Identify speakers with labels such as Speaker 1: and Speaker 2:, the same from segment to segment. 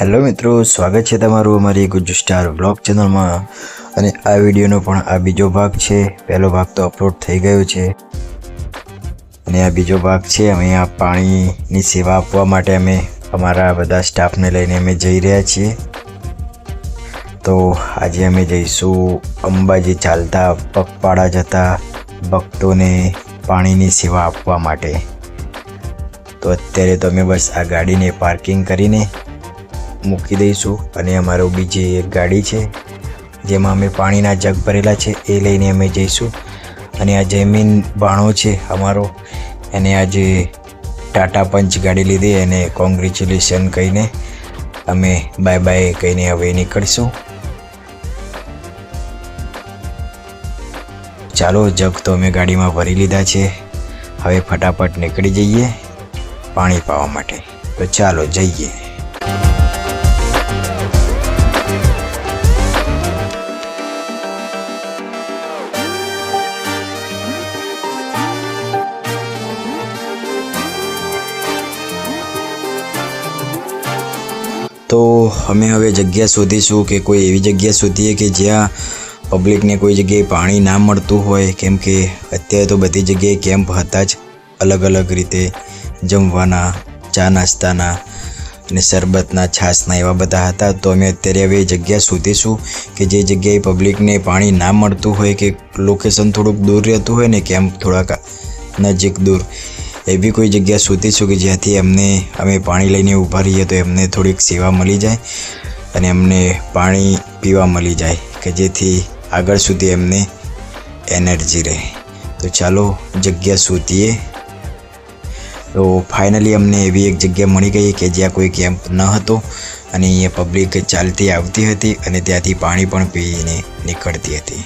Speaker 1: Hello મિત્રો, સ્વાગત છે તમારું અમારી ગુજ સ્ટાર બ્લોગ ચેનલમાં. અને આ વિડીયોનો પણ આ બીજો ભાગ છે. પહેલો ભાગ તો અપલોડ થઈ ગયો છે. અને આ બીજો ભાગ છે, અમે આ પાણીની સેવા આપવા માટે અમે અમારા બધા સ્ટાફને લઈને અમે જઈ રહ્યા છીએ. તો આજે અમે જઈશું અંબાજી ચાલતા પગપાળા જતા ભક્તોને પાણીની સેવા આપવા માટે. તો અત્યારે તો અમે બસ આ ગાડીને પાર્કિંગ કરીને મૂકી દઈશું અને અમારો બીજી એક ગાડી છે, જેમાં અમે પાણીના જગ ભરેલા છે, એ લઈને અમે જઈશું. અને આ જમીન બાણો છે અમારો, એને આજે ટાટા પંચ ગાડી લીધી એને કોંગ્રેચ્યુલેશન કહીને અમે બાય બાય કહીને હવે નીકળીશું. ચાલો, જગ તો અમે ગાડીમાં ભરી લીધા છે. હવે ફટાફટ નીકળી જઈએ. પાણી પાવા માટે. તો ચાલો જઈએ. તો અમે હવે જગ્યા શોધીશું કે કોઈ એવી જગ્યા શોધીએ કે જ્યાં પબ્લિકને કોઈ જગ્યાએ પાણી ના મળતું હોય. કેમ કે અત્યારે તો બધી જગ્યાએ કેમ્પ હતા જ અલગ અલગ રીતે. જમવાના, ચા નાસ્તાના અને શરબતના છાશના એવા બધા હતા. તો અમે અત્યારે હવે એ જગ્યા શોધીશું કે જે જગ્યાએ પબ્લિકને પાણી ના મળતું હોય કે લોકેશન થોડુંક દૂર રહેતું હોય ને કેમ્પ થોડાક નજીક દૂર. એવી કોઈ જગ્યા શોધીશું કે જ્યાંથી એમને અમે પાણી લઈને ઊભા રહીએ તો એમને થોડીક સેવા મળી જાય અને એમને પાણી પીવા મળી જાય કે જેથી આગળ સુધી એમને એનર્જી રહે. તો ચાલો જગ્યા શોધીએ. તો ફાઇનલી અમને એવી એક જગ્યા મળી ગઈ કે જ્યાં કોઈ કેમ્પ ન હતો. અને અહીંયા પબ્લિક ચાલતી આવતી હતી અને ત્યાંથી પાણી પણ પીને નીકળતી હતી.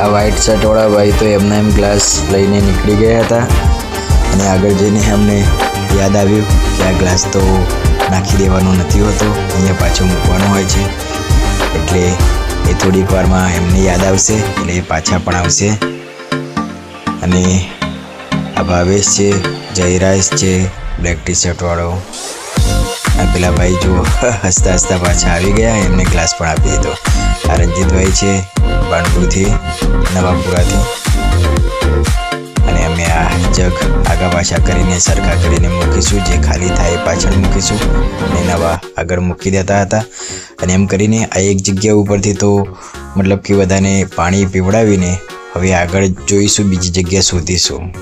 Speaker 1: આ વ્હાઈટ શર્ટવાળા ભાઈ તો એમના એમ ગ્લાસ લઈને નીકળી ગયા હતા. અને આગળ જઈને અમને યાદ આવ્યું કે આ ગ્લાસ તો નાખી દેવાનો નથી હોતો. અહીંયા પાછો મૂકવાનો હોય છે. એટલે એ થોડીક વારમાં એમને યાદ આવશે, એટલે પાછા પણ આવશે. અને આ ભાવેશ છે, જયરાજ છે બ્લેક ટી શર્ટવાળો આ પેલા ભાઈ જુઓ, હસતા હસતા પાછા આવી ગયા, એમને ગ્લાસ પણ આપી દીધો. આ રંજીતભાઈ છે, બાણપુરથી, નવાપુરાથી. અને અમે આ જગ આગા પાછા કરીને, સરખા કરીને મૂકીશું, જે ખાલી થાય પાછળ મૂકીશું. અને નવા આગળ મૂકી દેતા હતા. અને એમ કરીને આ એક જગ્યા ઉપરથી તો મતલબ કે બધાને પાણી પીવડાવીને હવે આગળ જોઈશું બીજી જગ્યા શોધીશું.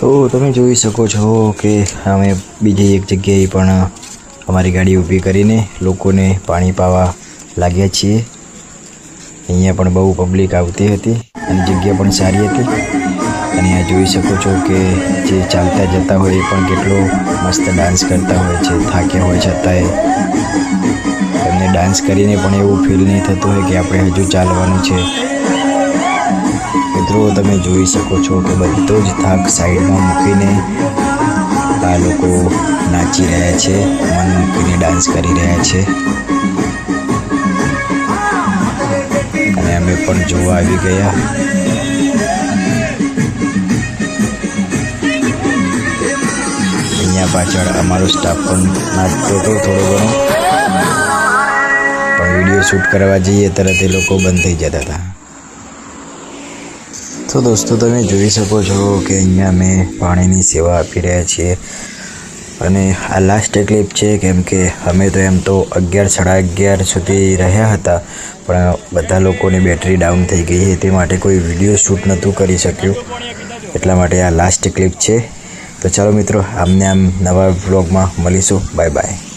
Speaker 1: તો તમે જોઈ શકો છો કે અમે બીજી એક જગ્યાએ પણ અમારી ગાડી ઊભી કરીને લોકોને પાણી પાવા લાગ્યા છીએ. અહીંયા પણ બહુ પબ્લિક આવતી હતી અને જગ્યા પણ સારી હતી. અને આ જોઈ શકો છો કે જે ચાલતા જતા હોય એ પણ કેટલો મસ્ત ડાન્સ કરતા હોય છે, થાક્યા હોય છતાંય. એમને ડાન્સ કરીને પણ એવું ફીલ નહીં થતું હોય કે આપણે હજુ ચાલવાનું છે. મિત્રો, તમે જોઈ શકો છો કે બધો જ થાક સાઈડમાં મૂકીને આ લોકો નાચી રહ્યા છે, મન મૂકીને ડાન્સ કરી રહ્યા છે. અને અમે પણ જોવા આવી ગયા. અહીંયા પાછળ અમારો સ્ટાફ પણ નાચતો હતો થોડો ઘણો. પણ વીડિયો શૂટ કરવા જઈએ, તરત એ લોકો બંધ થઈ જતા હતા. તો દોસ્તો, તમે જોઈ શકો છો કે અહીંયા અમે પાણીની સેવા આપી રહ્યા છીએ. અને આ લાસ્ટ ક્લિપ છે, કેમ કે અમે તો એમ તો અગિયાર, સાડા અગિયાર સુધી રહ્યા હતા, પણ બધા લોકોની બેટરી ડાઉન થઈ ગઈ તે માટે કોઈ વીડિયો શૂટ નહોતું કરી શક્યું. એટલા માટે આ લાસ્ટ ક્લિપ છે. તો ચાલો મિત્રો, આમને આમ નવા વ્લોગમાં મળીશું. Bye bye